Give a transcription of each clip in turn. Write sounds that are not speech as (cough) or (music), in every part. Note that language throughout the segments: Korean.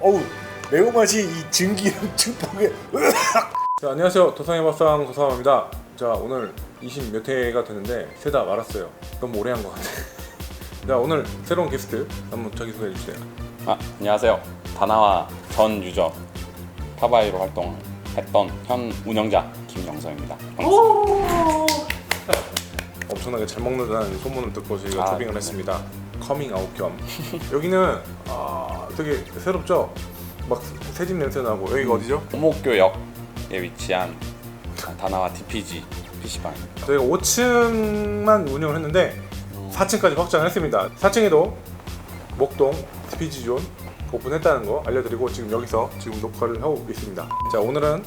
어우 매운맛이 이 증기랑 (laughs) 증폭에 자 안녕하세요 도상의 밥상 도상입니다 자 오늘 20 몇 회가 되는데 세다 말았어요 너무 오래 한 것 같아 (laughs) 자 오늘 새로운 게스트 한번 자기소개해 주세요 아, 안녕하세요. 다나와 전 유저 카바이로 활동했던 현 운영자 김영서입니다. 반갑습니다. (laughs) 엄청나게 잘 먹는다는 소문을 듣고 저희가 아, 초빙을 네. 했습니다 커밍 아웃 겸 여기는 아 되게 새롭죠? 막 새집 냄새 나고 여기가 어디죠? 오목교역에 위치한 다나와 DPG PC방입니다. 저희가 5층만 운영을 했는데 4층까지 확장을 했습니다. 4층에도 목동 TPG 존 오픈했다는 거 알려드리고 지금 여기서 지금 녹화를 하고 있습니다. 자 오늘은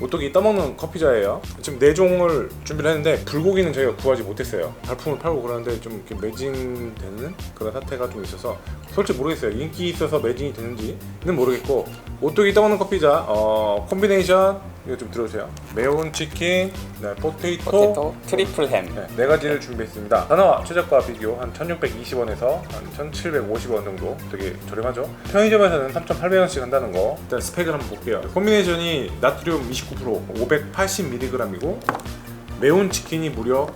오뚜기 떠먹는 커피자예요. 지금 네 종을 준비를 했는데 불고기는 저희가 구하지 못했어요. 발품을 팔고 그러는데 좀 이렇게 매진되는 그런 사태가 좀 있어서 솔직히 모르겠어요. 인기 있어서 매진이 되는지는 모르겠고 오뚜기 떠먹는 커피자 어, 콤비네이션 이거 좀 들어주세요. 매운 치킨, 네, 포테이토, 포테토 트리플 햄. 네, 네 가지를 준비했습니다. 하나와 최저가 비교 한 1,620원에서 한 1,750원 정도 되게 저렴하죠. 편의점에서는 3,800원씩 한다는 거. 일단 스펙을 한번 볼게요. 콤비네이션이 나트륨 29% 580mg이고 매운 치킨이 무려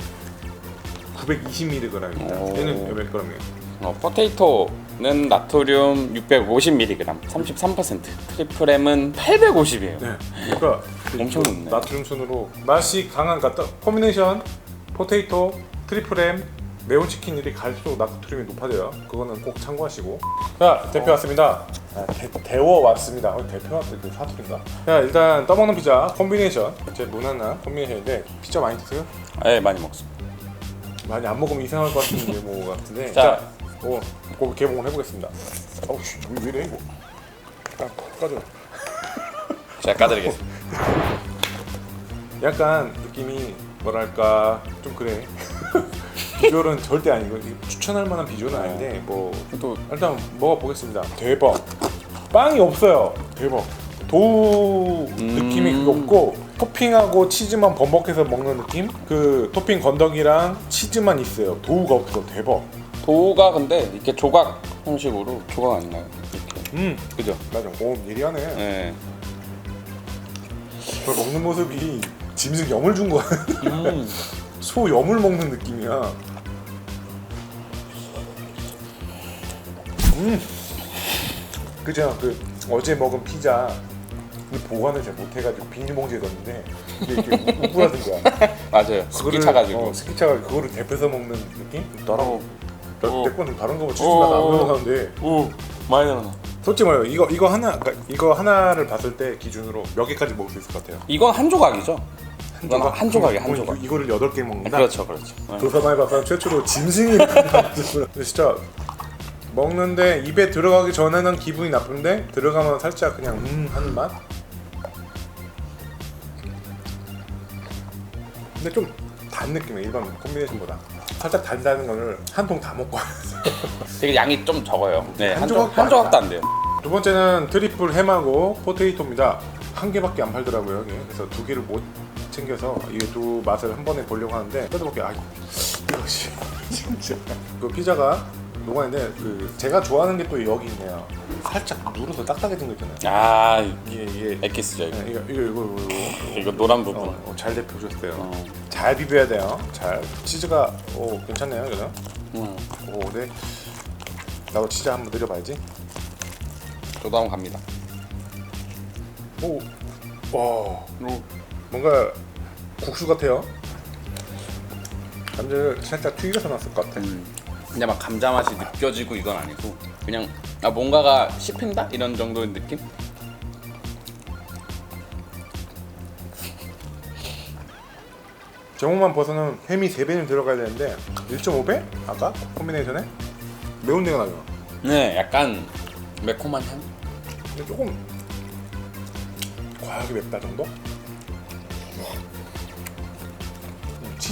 920mg입니다. 오. 얘는 몇 g이에요? 어, 포테이토 는 나트륨 650mg, 33%. 트리플 햄은 850이에요. 네. 그러니까 엄청 높네. 나트륨 순으로 맛이 강한 같다. 콤비네이션 포테이토 트리플M 매운 치킨들이 갈수록 나트륨이 높아져요. 그거는 꼭 참고하시고. 자 대표 왔습니다. 아, 대, 대워 왔습니다. 어, 대표한테 그 사투리인가? 자 일단 떠먹는 피자 콤비네이션 제 무난한 콤비네이션인데 피자 많이 드세요? 네, 많이 먹습니다. 많이 안 먹으면 이상할 것 같은 메모 같은데. 자. 오, 그 개봉을 해보겠습니다. 어우 씨, 왜 이래 이거? 딱 꺼져. 제가 까드리겠습니다. 약간 느낌이 뭐랄까 좀 그래 (laughs) 비주얼은 절대 아니고 추천할 만한 비주얼은 아닌데 뭐 또 일단 먹어보겠습니다 대박 빵이 없어요 대박 도우 느낌이 음. 그거 없고 토핑하고 치즈만 범벅해서 먹는 느낌 그 토핑 건더기랑 치즈만 있어요 도우가 없어 대박 도우가 근데 이렇게 조각 형식으로 조각 아닌가요? 이렇게. 음 그죠? 맞아 오 예리하네 네. 저 먹는 모습이 짐승 염을 준 거야 음. (laughs) 소 염을 먹는 느낌이야. 음, 그죠? 그 어제 먹은 피자 이 보관을 잘 못해가지고 비닐봉지에 넣었는데 이게 이렇게 우부라든 거야. (laughs) 맞아요. 습기 차가지고. 어, 습기 차가 그거를 데펴서 먹는 느낌? 나랑 어. 좀 다른 거뭐 어, 치즈가 안 어. 넘어가는데 오 많이 늘어나. 솔직히 말해요 이거 이거 하나 그러니까 이거 하나를 봤을 때 기준으로 몇 개까지 먹을 수 있을 것 같아요? 이건 한 조각이죠? 이건 조각? 한 조각이야 한 그럼 조각. 이거, 를 여덟 개 먹는다. 그렇죠 그렇죠. 네. 조사만의 밥상 최초로 짐승이 근데 진짜 먹는데 입에 들어가기 전에는 기분이 나쁜데 들어가면 살짝 그냥 음 하는 맛. 근데 좀 단 느낌이야 일반 콤비네이션보다. 살짝 단다는 거를 한 통 다 먹고 (laughs) 되게 양이 좀 적어요. 네, 한 한, 조, 조각도 한 조각도 안 돼요. 두 번째는 트리플 햄하고 포테이토입니다. 한 개밖에 안 팔더라고요 여기. 그래서 두 개를 못 챙겨서 이 두 맛을 한 번에 보려고 하는데 뜯어볼게. 아 이것이 (laughs) 진짜. 그 피자가 녹아있는데 그 제가 좋아하는 게 또 여기 있네요. 살짝 누르서 딱딱해진 거 있잖아요. 아 이게 이게 엑기스죠 이거. 네, 이거 이거 이거 이거, 이거 노란 이거. 부분. 어, 어, 잘 데펴줬어요. 어. 잘 비벼야 돼요. 잘 치즈가 오 괜찮네요 그래서. 음, 오 네. 나도 치즈 한번 늘려봐야지. 저도 한번 갑니다. 오, 와, 뭔가 국수 같아요. 감자를 살짝 튀겨서 놨을 것 같아. 음. 근데 막 감자 맛이 느껴지고 이건 아니고 그냥 아 뭔가가 씹힌다 이런 정도의 느낌? 제목만 봐서는 햄이 3배는 들어가야 되는데 1.5배? 아까 콤비네이션에? 매운 데가 나요. 네, 약간 매콤한 향. 근데 조금 과하게 맵다 정도?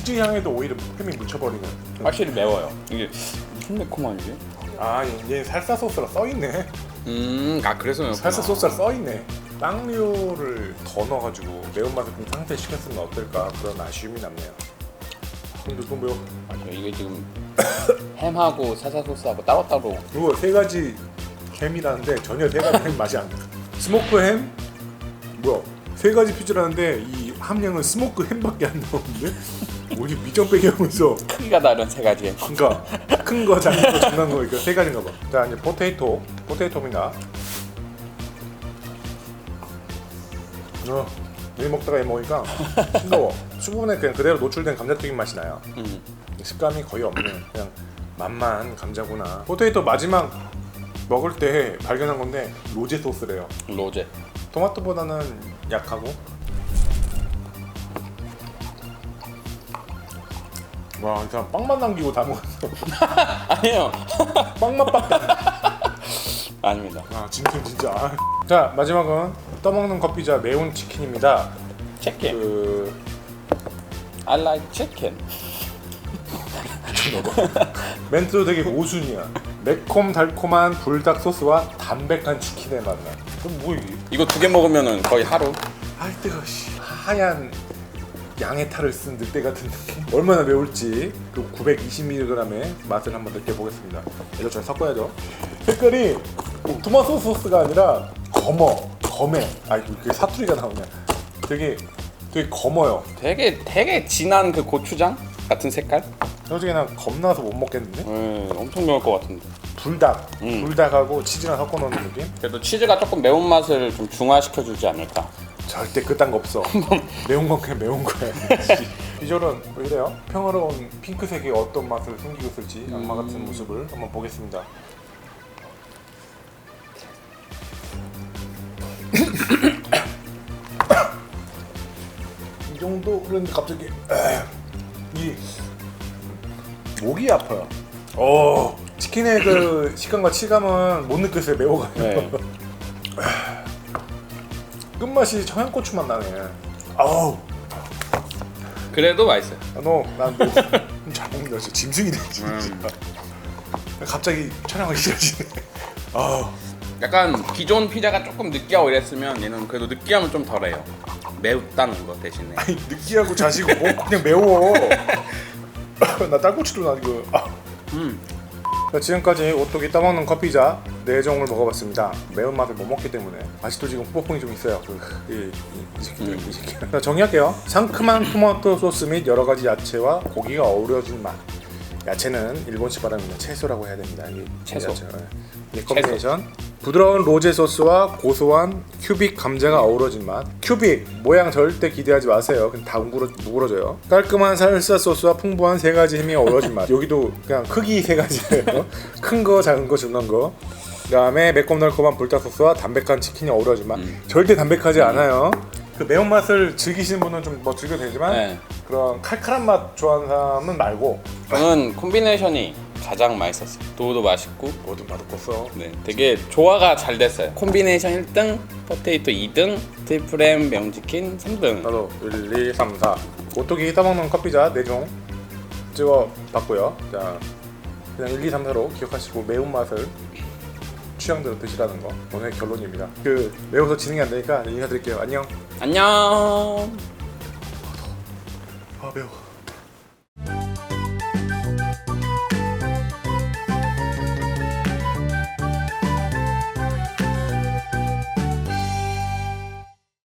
치즈 향에도 오히려 햄이 묻혀버리는. 확실히 매워요. 이게 무슨 매콤한지? 아, 얘 살사 소스가 써있네. 음, 아 그래서 매웠구나. 살사 소스가 써있네. 빵류를 더 넣어가지고 매운맛을 좀 상쇄시켰으면 어떨까 그런 아쉬움이 남네요. 근데 또 매워. 맞아요. 이게 지금 (coughs) 햄하고 사사 소스하고 따로따로 그리고 세 가지 햄이라는데 전혀 세 가지 햄 맛이 안 나. 스모크 햄 뭐야 세 가지 피자라는데 이 함량은 스모크 햄밖에 안 나오는데 우리 미정빼기 하면서 크기가 다른 세 가지. 그러니까 큰 거, 작은 거, 중간 거 이거 세 가지인가 봐. 자 이제 포테이토, 포테이토입니다. 어, 일 먹다가 이 먹으니까 싱거워. (laughs) 수분에 그냥 그대로 노출된 감자튀김 맛이 나요. 음. 식감이 거의 없네. 그냥 맛만 감자구나. 포테이토 마지막 먹을 때 발견한 건데 로제 소스래요. 로제. 토마토보다는 약하고. 와, 이 사람 빵만 남기고 다 먹었어. (laughs) 아니요. (laughs) 빵맛밖에 아닙니다. 아 진짜 진짜 아. 자 마지막은 떠먹는 컵피자 매운 치킨입니다 치킨. 그 I like chicken. (laughs) 멘트도 되게 모순이야 매콤 달콤한 불닭 소스와 담백한 치킨의 맛나 그럼 뭐 이게 이거 두 개 먹으면은 거의 하루. 아 뜨거 씨 하얀 양의 탈을 쓴 늑대 같은 느낌 얼마나 매울지 그 920mg의 맛을 한번 느껴보겠습니다 이거 잘 섞어야죠 색깔이 토마토 소스가 아니라 검어 검해 아 이게 사투리가 나오냐 되게 되게 검어요 되게 되게 진한 그 고추장 같은 색깔. 솔직히 난 겁나서 못 먹겠는데 음, 엄청 매울 것 같은데. 불닭 음. 불닭하고 치즈랑 섞어 놓는 느낌 그래도 치즈가 조금 매운 맛을 좀 중화시켜 주지 않을까. 절대 그딴 거 없어. 매운 건 그냥 매운 거야. (laughs) 비주얼은 왜 이래요? 평화로운 핑크색이 어떤 맛을 숨기고 있을지 악마 같은 모습을 한번 보겠습니다. (coughs) 이 정도 그런데 갑자기 (coughs) 이 목이 아파요. 어 치킨의 그 식감과 치감은 못 느꼈어요 매워가지고. 네. (laughs) 끝맛이 청양고추 맛 나네. 아우, 그래도 맛있어요. 너난너 잘 (laughs) 먹는다. 진짜 짐승이 돼 진짜. 갑자기 촬영하기 싫어지네. 아우, 약간 기존 피자가 조금 느끼하고 이랬으면 얘는 그래도 느끼함은 좀 덜해요. 매웠다는 거 대신에. 아니 느끼하고 자시고 뭐 그냥 매워. (laughs) (laughs) 나 딸꾹질도 나 이거. 아. 음. 자, 지금까지 오뚜기 떠먹는 커피자 네 종을 먹어봤습니다. 매운 맛을 못 먹기 때문에 아직도 지금 후폭풍이 좀 있어요. 그, 이, 이, 이 새끼들, 이 새끼. 자, 정리할게요. 상큼한 토마토 소스 및 여러 가지 야채와 고기가 어우러진 맛. 야채는 일본식 발음이면 채소라고 해야 됩니다. 이 채소. 야채, 예. 이 콤비네이션. 부드러운 로제 소스와 고소한 큐빅 감자가 어우러진 맛. 큐빅 모양 절대 기대하지 마세요. 그냥 다 뭉그러, 무그러져요. 깔끔한 살사 소스와 풍부한 세 가지 힘이 어우러진 맛. 여기도 그냥 크기 세 가지예요. (laughs) 큰 거, 작은 거, 중간 거. 그다음에 매콤달콤한 불닭 소스와 담백한 치킨이 어우러진 맛. 음. 절대 담백하지 않아요. 그 매운 맛을 즐기시는 분은 좀 뭐 즐겨도 되지만 네. 그런 칼칼한 맛 좋아하는 사람은 말고 저는 콤비네이션이 가장 맛있었어요. 도우도 맛있고, 뭐든 맛없겠어. 네, 되게 조화가 잘 됐어요. 콤비네이션 1등, 포테이토 2등, 트리플엠 매운치킨 3등. 나도 1, 2, 3, 4 오뚜기 떠먹는 커피자 4종 찍어봤고요 자 그냥 1, 2, 3, 4로 기억하시고 매운맛을 취향대로 드시라는 거. 오늘 결론입니다. 그 매워서 진행이 안 되니까 인사드릴게요. 안녕. 안녕. 아 매워